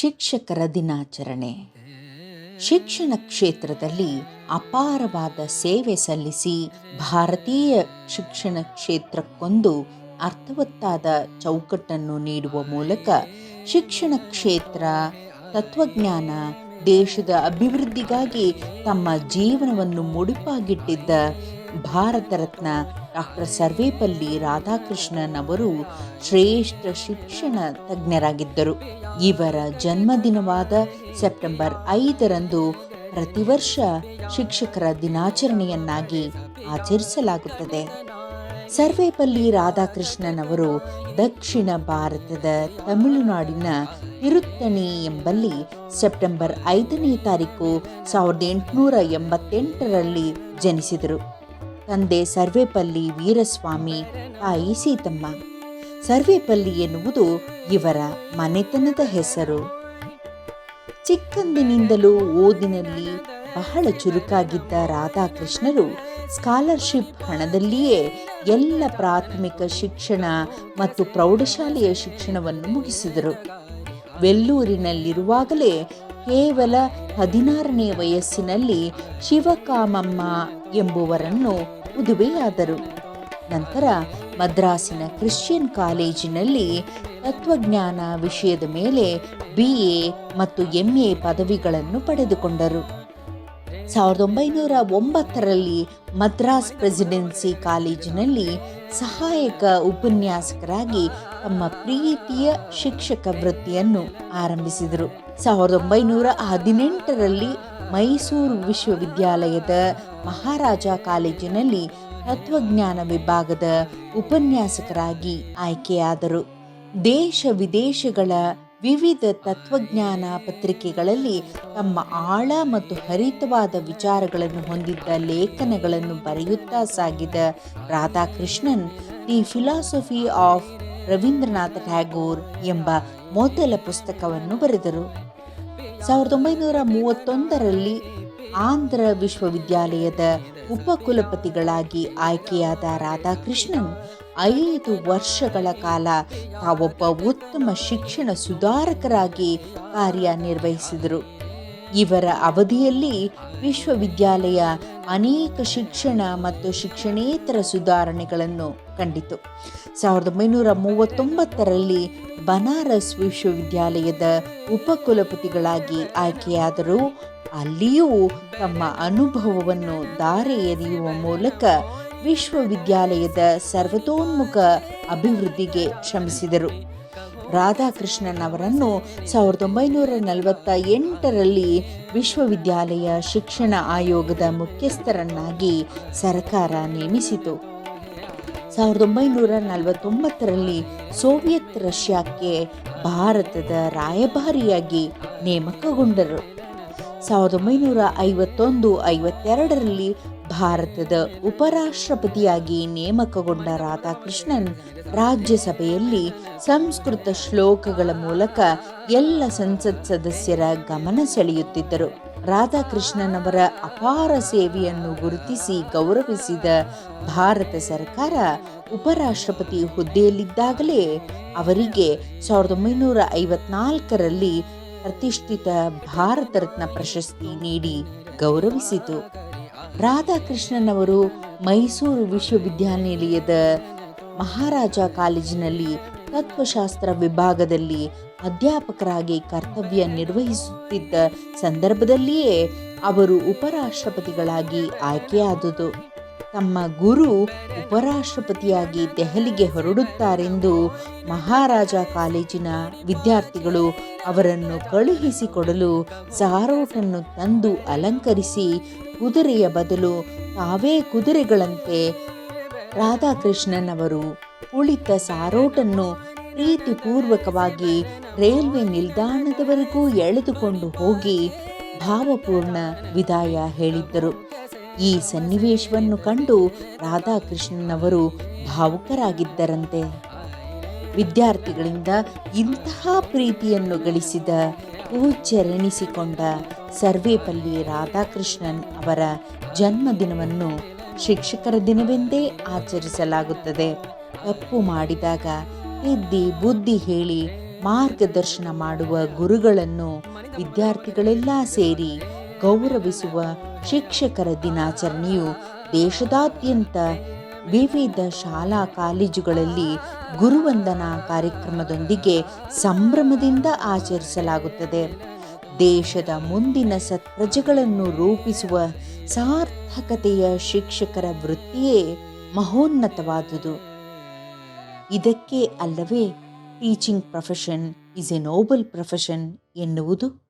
ಶಿಕ್ಷಕರ ದಿನಾಚರಣೆ. ಶಿಕ್ಷಣ ಕ್ಷೇತ್ರದಲ್ಲಿ ಅಪಾರವಾದ ಸೇವೆ ಸಲ್ಲಿಸಿ ಭಾರತೀಯ ಶಿಕ್ಷಣ ಕ್ಷೇತ್ರಕ್ಕೊಂದು ಅರ್ಥವತ್ತಾದ ಚೌಕಟ್ಟನ್ನು ನೀಡುವ ಮೂಲಕ ಶಿಕ್ಷಣ ಕ್ಷೇತ್ರ, ತತ್ವಜ್ಞಾನ, ದೇಶದ ಅಭಿವೃದ್ಧಿಗಾಗಿ ತಮ್ಮ ಜೀವನವನ್ನು ಮುಡಿಪಾಗಿಟ್ಟಿದ್ದ ಭಾರತ ರತ್ನ ಡಾಕ್ಟರ್ ಸರ್ವೇಪಲ್ಲಿ ರಾಧಾಕೃಷ್ಣನ್ ಅವರು ಶ್ರೇಷ್ಠ ಶಿಕ್ಷಣ ತಜ್ಞರಾಗಿದ್ದರು. ಇವರ ಜನ್ಮದಿನವಾದ ಸೆಪ್ಟೆಂಬರ್ ಐದರಂದು ಪ್ರತಿ ವರ್ಷ ಶಿಕ್ಷಕರ ದಿನಾಚರಣೆಯನ್ನಾಗಿ ಆಚರಿಸಲಾಗುತ್ತದೆ. ಸರ್ವೇಪಲ್ಲಿ ರಾಧಾಕೃಷ್ಣನ್ ಅವರು ದಕ್ಷಿಣ ಭಾರತದ ತಮಿಳುನಾಡಿನ ತಿರುತ್ತಣಿ ಎಂಬಲ್ಲಿ ಸೆಪ್ಟೆಂಬರ್ ಐದನೇ ತಾರೀಕು ಸಾವಿರದ ಎಂಟುನೂರ ಎಂಬತ್ತೆಂಟರಲ್ಲಿ ಜನಿಸಿದರು. ತಂದೆ ಸರ್ವೇಪಲ್ಲಿ ವೀರಸ್ವಾಮಿ, ತಾಯಿ ಸೀತಮ್ಮ. ಸರ್ವೇಪಲ್ಲಿ ಎನ್ನುವುದು ಇವರ ಮನೆತನದ ಹೆಸರು. ಚಿಕ್ಕಂದಿನಿಂದಲೂ ಓದಿನಲ್ಲಿ ಬಹಳ ಚುರುಕಾಗಿದ್ದ ರಾಧಾಕೃಷ್ಣರು ಸ್ಕಾಲರ್ಶಿಪ್ ಹಣದಲ್ಲಿಯೇ ಎಲ್ಲ ಪ್ರಾಥಮಿಕ ಶಿಕ್ಷಣ ಮತ್ತು ಪ್ರೌಢಶಾಲೆಯ ಶಿಕ್ಷಣವನ್ನು ಮುಗಿಸಿದರು. ವೆಲ್ಲೂರಿನಲ್ಲಿರುವಾಗಲೇ ಕೇವಲ ಹದಿನಾರನೇ ವಯಸ್ಸಿನಲ್ಲಿ ಶಿವಕಾಮಮ್ಮ ಎಂಬುವರನ್ನು ಮದುವೆಯಾದರು ನಂತರ ಮದ್ರಾಸಿನ ಕ್ರಿಶ್ಚಿಯನ್ ಕಾಲೇಜಿನಲ್ಲಿ ತತ್ವಜ್ಞಾನ ವಿಷಯದ ಮೇಲೆ ಬಿ ಮತ್ತು ಎಂ ಎ ಪದವಿಗಳನ್ನು ಪಡೆದುಕೊಂಡರು. ಸಾವಿರದ ಒಂಬೈನೂರ ಒಂಬತ್ತರಲ್ಲಿ ಮದ್ರಾಸ್ ಪ್ರೆಸಿಡೆನ್ಸಿ ಕಾಲೇಜಿನಲ್ಲಿ ಸಹಾಯಕ ಉಪನ್ಯಾಸಕರಾಗಿ ತಮ್ಮ ಪ್ರೀತಿಯ ಶಿಕ್ಷಕ ವೃತ್ತಿಯನ್ನು ಆರಂಭಿಸಿದರು. ಸಾವಿರದ ಒಂಬೈನೂರ ಹದಿನೆಂಟರಲ್ಲಿ ಮೈಸೂರು ವಿಶ್ವವಿದ್ಯಾಲಯದ ಮಹಾರಾಜ ಕಾಲೇಜಿನಲ್ಲಿ ತತ್ವಜ್ಞಾನ ವಿಭಾಗದ ಉಪನ್ಯಾಸಕರಾಗಿ ಆಯ್ಕೆಯಾದರು. ದೇಶ ವಿದೇಶಗಳ ವಿವಿಧ ತತ್ವಜ್ಞಾನ ಪತ್ರಿಕೆಗಳಲ್ಲಿ ತಮ್ಮ ಆಳ ಮತ್ತು ಹರಿತವಾದ ವಿಚಾರಗಳನ್ನು ಹೊಂದಿದ್ದ ಲೇಖನಗಳನ್ನು ಬರೆಯುತ್ತಾ ಸಾಗಿದ Radhakrishnan the philosophy of Rabindranath Tagore ಎಂಬ ಮೊದಲ ಪುಸ್ತಕವನ್ನು ಬರೆದರು. ಸಾವಿರದ ಒಂಬೈನೂರ ಮೂವತ್ತೊಂದರಲ್ಲಿ ಆಂಧ್ರ ವಿಶ್ವವಿದ್ಯಾಲಯದ ಉಪಕುಲಪತಿಗಳಾಗಿ ಆಯ್ಕೆಯಾದ ರಾಧಾಕೃಷ್ಣನ್ ಐದು ವರ್ಷಗಳ ಕಾಲ ತಾವೊಬ್ಬ ಉತ್ತಮ ಶಿಕ್ಷಣ ಸುಧಾರಕರಾಗಿ ಕಾರ್ಯನಿರ್ವಹಿಸಿದರು. ಇವರ ಅವಧಿಯಲ್ಲಿ ವಿಶ್ವವಿದ್ಯಾಲಯ ಅನೇಕ ಶಿಕ್ಷಣ ಮತ್ತು ಶಿಕ್ಷಣೇತರ ಸುಧಾರಣೆಗಳನ್ನು ಕಂಡಿತು. ಸಾವಿರದ ಒಂಬೈನೂರ ಮೂವತ್ತೊಂಬತ್ತರಲ್ಲಿ ಬನಾರಸ್ ವಿಶ್ವವಿದ್ಯಾಲಯದ ಉಪಕುಲಪತಿಗಳಾಗಿ ಆಯ್ಕೆಯಾದರೂ ಅಲ್ಲಿಯೂ ತಮ್ಮ ಅನುಭವವನ್ನು ದಾರೆ ಎರೆಯುವ ಮೂಲಕ ವಿಶ್ವವಿದ್ಯಾಲಯದ ಸರ್ವತೋನ್ಮುಖ ಅಭಿವೃದ್ಧಿಗೆ ಶ್ರಮಿಸಿದರು. ರಾಧಾಕೃಷ್ಣನ್ ಅವರನ್ನು ಸಾವಿರದ ಒಂಬೈನೂರ ನಲವತ್ತ ಎಂಟರಲ್ಲಿ ವಿಶ್ವವಿದ್ಯಾಲಯ ಶಿಕ್ಷಣ ಆಯೋಗದ ಮುಖ್ಯಸ್ಥರನ್ನಾಗಿ ಸರ್ಕಾರ ನೇಮಿಸಿತು. ಸಾವಿರದ ಒಂಬೈನೂರ ನಲವತ್ತೊಂಬತ್ತರಲ್ಲಿ ಸೋವಿಯತ್ ರಷ್ಯಾಕ್ಕೆ ಭಾರತದ ರಾಯಭಾರಿಯಾಗಿ ನೇಮಕಗೊಂಡರು. ಸಾವಿರದ ಒಂಬೈನೂರ ಐವತ್ತೊಂದು ಐವತ್ತೆರಡರಲ್ಲಿ ಭಾರತದ ಉಪರಾಷ್ಟ್ರಪತಿಯಾಗಿ ನೇಮಕಗೊಂಡ ರಾಧಾಕೃಷ್ಣನ್ ರಾಜ್ಯಸಭೆಯಲ್ಲಿ ಸಂಸ್ಕೃತ ಶ್ಲೋಕಗಳ ಮೂಲಕ ಎಲ್ಲ ಸಂಸತ್ ಸದಸ್ಯರ ಗಮನ ಸೆಳೆಯುತ್ತಿದ್ದರು. ರಾಧಾಕೃಷ್ಣನ್ ಅವರ ಅಪಾರ ಸೇವೆಯನ್ನು ಗುರುತಿಸಿ ಗೌರವಿಸಿದ ಭಾರತ ಸರ್ಕಾರ ಉಪರಾಷ್ಟ್ರಪತಿ ಹುದ್ದೆಯಲ್ಲಿದ್ದಾಗಲೇ ಅವರಿಗೆ ಸಾವಿರದ ಒಂಬೈನೂರ ಐವತ್ನಾಲ್ಕರಲ್ಲಿ ಪ್ರತಿಷ್ಠಿತ ಭಾರತ ರತ್ನ ಪ್ರಶಸ್ತಿ ನೀಡಿ ಗೌರವಿಸಿತು. ರಾಧಾಕೃಷ್ಣನ್ ಅವರು ಮೈಸೂರು ವಿಶ್ವವಿದ್ಯಾನಿಲಯದ ಮಹಾರಾಜ ಕಾಲೇಜಿನಲ್ಲಿ ತತ್ವಶಾಸ್ತ್ರ ವಿಭಾಗದಲ್ಲಿ ಅಧ್ಯಾಪಕರಾಗಿ ಕರ್ತವ್ಯ ನಿರ್ವಹಿಸುತ್ತಿದ್ದ ಸಂದರ್ಭದಲ್ಲಿಯೇ ಅವರು ಉಪರಾಷ್ಟ್ರಪತಿಗಳಾಗಿ ಆಯ್ಕೆಯಾದುದು. ತಮ್ಮ ಗುರು ಉಪರಾಷ್ಟ್ರಪತಿಯಾಗಿ ದೆಹಲಿಗೆ ಹೊರಡುತ್ತಾರೆಂದು ಮಹಾರಾಜ ಕಾಲೇಜಿನ ವಿದ್ಯಾರ್ಥಿಗಳು ಅವರನ್ನು ಕಳುಹಿಸಿಕೊಡಲು ಸಾರೋಟನ್ನು ತಂದು ಅಲಂಕರಿಸಿ ಕುದುರೆಯ ಬದಲು ತಾವೇ ಕುದುರೆಗಳಂತೆ ರಾಧಾಕೃಷ್ಣನ್ ಅವರು ಕುಳಿತ ಸಾರೋಟನ್ನು ಪ್ರೀತಿಪೂರ್ವಕವಾಗಿ ರೈಲ್ವೆ ನಿಲ್ದಾಣದವರೆಗೂ ಎಳೆದುಕೊಂಡು ಹೋಗಿ ಭಾವಪೂರ್ಣ ವಿದಾಯ ಹೇಳಿದ್ದರು. ಈ ಸನ್ನಿವೇಶವನ್ನು ಕಂಡು ರಾಧಾಕೃಷ್ಣನ್ ಅವರು ಭಾವುಕರಾಗಿದ್ದರಂತೆ. ವಿದ್ಯಾರ್ಥಿಗಳಿಂದ ಇಂತಹ ಪ್ರೀತಿಯನ್ನು ಗಳಿಸಿದ ಪೂಜ್ಯರೆನಿಸಿಕೊಂಡ ಸರ್ವೇಪಲ್ಲಿ ರಾಧಾಕೃಷ್ಣನ್ ಅವರ ಜನ್ಮದಿನವನ್ನು ಶಿಕ್ಷಕರ ದಿನವೆಂದೇ ಆಚರಿಸಲಾಗುತ್ತದೆ. ತಪ್ಪು ಮಾಡಿದಾಗ ತಿದ್ದಿ ಬುದ್ಧಿ ಹೇಳಿ ಮಾರ್ಗದರ್ಶನ ಮಾಡುವ ಗುರುಗಳನ್ನು ವಿದ್ಯಾರ್ಥಿಗಳೆಲ್ಲ ಸೇರಿ ಗೌರವಿಸುವ ಶಿಕ್ಷಕರ ದಿನಾಚರಣೆಯು ದೇಶದಾದ್ಯಂತ ವಿವಿಧ ಶಾಲಾ ಕಾಲೇಜುಗಳಲ್ಲಿ ಗುರುವಂದನಾ ಕಾರ್ಯಕ್ರಮದೊಂದಿಗೆ ಸಂಭ್ರಮದಿಂದ ಆಚರಿಸಲಾಗುತ್ತದೆ. ದೇಶದ ಮುಂದಿನ ಸತ್ಪ್ರಜೆಗಳನ್ನು ರೂಪಿಸುವ ಸಾರ್ಥಕತೆಯ ಶಿಕ್ಷಕರ ವೃತ್ತಿಯೇ ಮಹೋನ್ನತವಾದುದು. ಇದಕ್ಕೆ ಅಲ್ಲವೇ teaching profession is a noble profession ಎನ್ನುವುದು